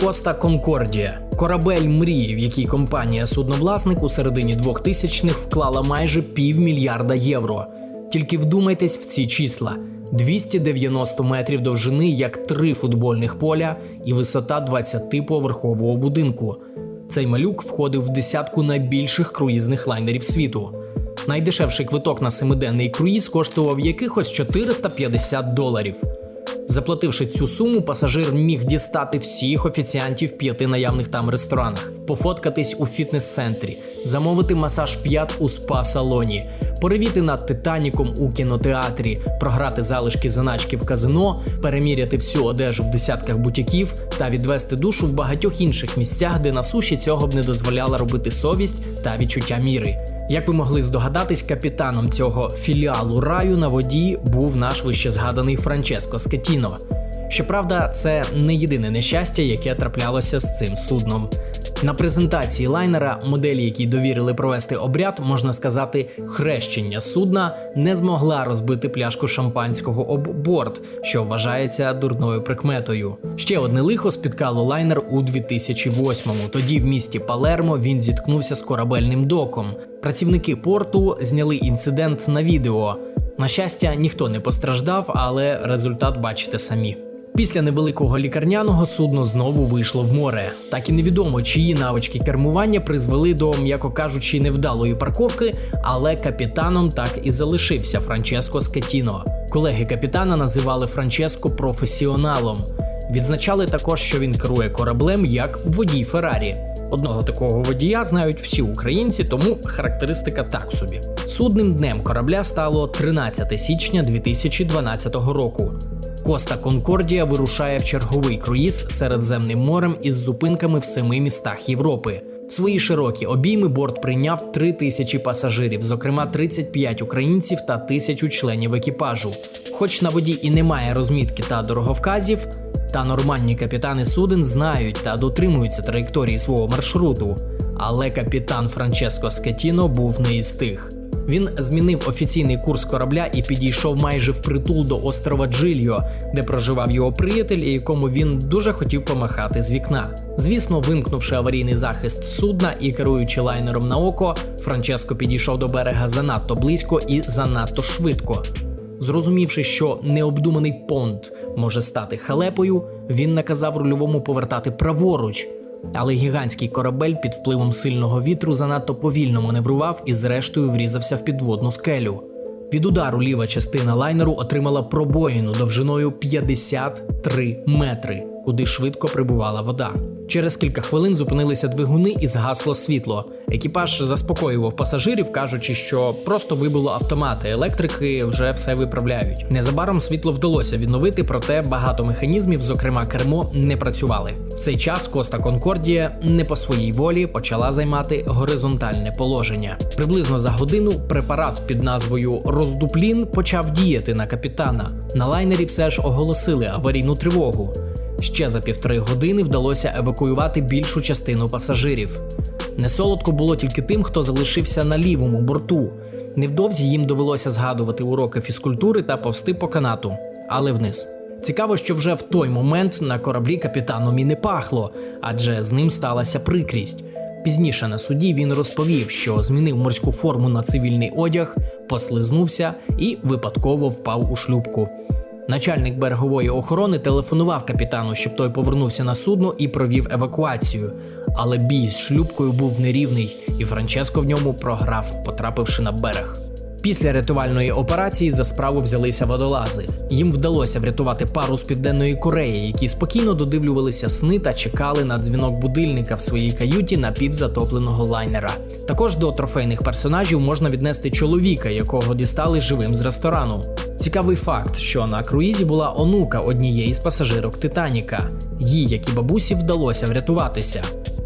Коста Конкордія корабель мрії, в який компанія судновласник у середині 2000-х вклала майже півмільярда євро. Тільки вдумайтесь в ці числа: 290 метрів довжини, як три футбольних поля, і висота 20-поверхового будинку. Цей малюк входив в десятку найбільших круїзних лайнерів світу. Найдешевший квиток на семиденний круїз коштував якихось 450 доларів. Заплативши цю суму, пасажир міг дістати всіх офіціантів п'яти наявних там ресторанах, пофоткатись у фітнес-центрі, замовити масаж п'ят у спа-салоні, перевіти над Титаніком у кінотеатрі, програти залишки заначки в казино, переміряти всю одежу в десятках бутіків та відвести душу в багатьох інших місцях, де на суші цього б не дозволяла робити совість та відчуття міри. Як ви могли здогадатись, капітаном цього філіалу раю на воді був наш вище згаданий Франческо Скетіно. Щоправда, це не єдине нещастя, яке траплялося з цим судном. На презентації лайнера, моделі, якій довірили провести обряд, можна сказати, хрещення судна не змогла розбити пляшку шампанського об борт, що вважається дурною прикметою. Ще одне лихо спіткало лайнер у 2008-му. Тоді в місті Палермо він зіткнувся з корабельним доком. Працівники порту зняли інцидент на відео. На щастя, ніхто не постраждав, але результат бачите самі. Після невеликого лікарняного судно знову вийшло в море. Так і невідомо, чиї навички кермування призвели до, м'яко кажучи, невдалої парковки, але капітаном так і залишився Франческо Скетіно. Колеги капітана називали Франческо професіоналом. Відзначали також, що він керує кораблем як водій Феррарі. Одного такого водія знають всі українці, тому характеристика так собі. Судним днем корабля стало 13 січня 2012 року. Коста Конкордія вирушає в черговий круїз Середземним морем із зупинками в семи містах Європи. В свої широкі обійми борт прийняв 3 тисячі пасажирів, зокрема 35 українців та тисячу членів екіпажу. Хоч на воді і немає розмітки та дороговказів, та нормальні капітани суден знають та дотримуються траєкторії свого маршруту. Але капітан Франческо Скетіно був не із тих. Він змінив офіційний курс корабля і підійшов майже впритул до острова Джильо, де проживав його приятель, і якому він дуже хотів помахати з вікна. Звісно, вимкнувши аварійний захист судна і керуючи лайнером на око, Франческо підійшов до берега занадто близько і занадто швидко. Зрозумівши, що необдуманий понт може стати халепою, він наказав рульовому повертати праворуч. Але гігантський корабель під впливом сильного вітру занадто повільно маневрував і, зрештою, врізався в підводну скелю. Від удару ліва частина лайнеру отримала пробоїну довжиною 53 метри, куди швидко прибувала вода. Через кілька хвилин зупинилися двигуни і згасло світло. Екіпаж заспокоював пасажирів, кажучи, що просто вибило автомати, електрики вже все виправляють. Незабаром світло вдалося відновити, проте багато механізмів, зокрема кермо, не працювали. В цей час Коста Конкордія не по своїй волі почала займати горизонтальне положення. Приблизно за годину препарат під назвою Роздуплін почав діяти на капітана. На лайнері все ж оголосили аварійну тривогу. Ще за півтори години вдалося евакуювати більшу частину пасажирів. Несолодко було тільки тим, хто залишився на лівому борту. Невдовзі їм довелося згадувати уроки фізкультури та повсти по канату, але вниз. Цікаво, що вже в той момент на кораблі капітаном і не пахло, адже з ним сталася прикрість. Пізніше на суді він розповів, що змінив морську форму на цивільний одяг, послизнувся і випадково впав у шлюбку. Начальник берегової охорони телефонував капітану, щоб той повернувся на судно і провів евакуацію. Але бій з шлюбкою був нерівний, і Франческо в ньому програв, потрапивши на берег. Після рятувальної операції за справу взялися водолази. Їм вдалося врятувати пару з південної Кореї, які спокійно додивлювалися сни та чекали на дзвінок будильника в своїй каюті напівзатопленого лайнера. Також до трофейних персонажів можна віднести чоловіка, якого дістали живим з ресторану. Цікавий факт, що на круїзі була онука однієї з пасажирок Титаніка. Їй, як і бабусі, вдалося врятуватися.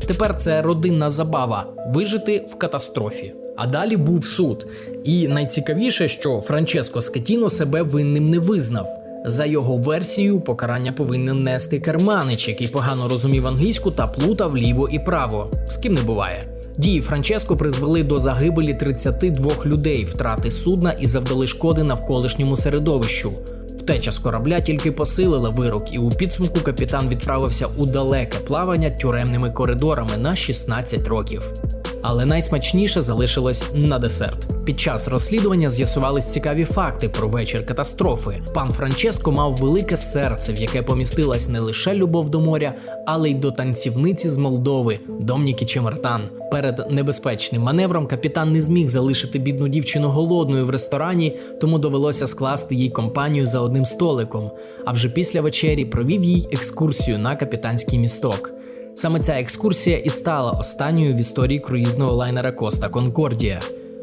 Тепер це родинна забава вижити в катастрофі. А далі був суд. І найцікавіше, що Франческо Скетіно себе винним не визнав. За його версією, покарання повинен нести керманич, який погано розумів англійську та плутав ліво і право. З ким не буває. Дії Франческо призвели до загибелі 32 людей, втрати судна і завдали шкоди навколишньому середовищу. Втеча з корабля тільки посилила вирок, і у підсумку капітан відправився у далеке плавання тюремними коридорами на 16 років. Але найсмачніше залишилось на десерт. Під час розслідування з'ясувались цікаві факти про вечір катастрофи. Пан Франческо мав велике серце, в яке помістилась не лише любов до моря, але й до танцівниці з Молдови Домніки Чемертан. Перед небезпечним маневром капітан не зміг залишити бідну дівчину голодною в ресторані, тому довелося скласти їй компанію за одним столиком. А вже після вечері провів їй екскурсію на капітанський місток. Саме ця екскурсія і стала останньою в історії круїзного лайнера Коста Конкордія.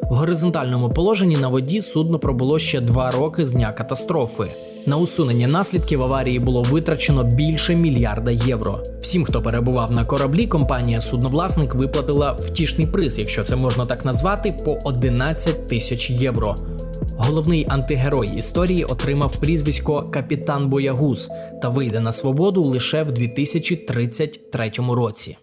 В горизонтальному положенні на воді судно пробуло ще два роки з дня катастрофи. На усунення наслідків аварії було витрачено більше мільярда євро. Всім, хто перебував на кораблі, компанія судновласник виплатила втішний приз, якщо це можна так назвати, по 11 тисяч євро. Головний антигерой історії отримав прізвисько Капітан Боягуз та вийде на свободу лише в 2033 році.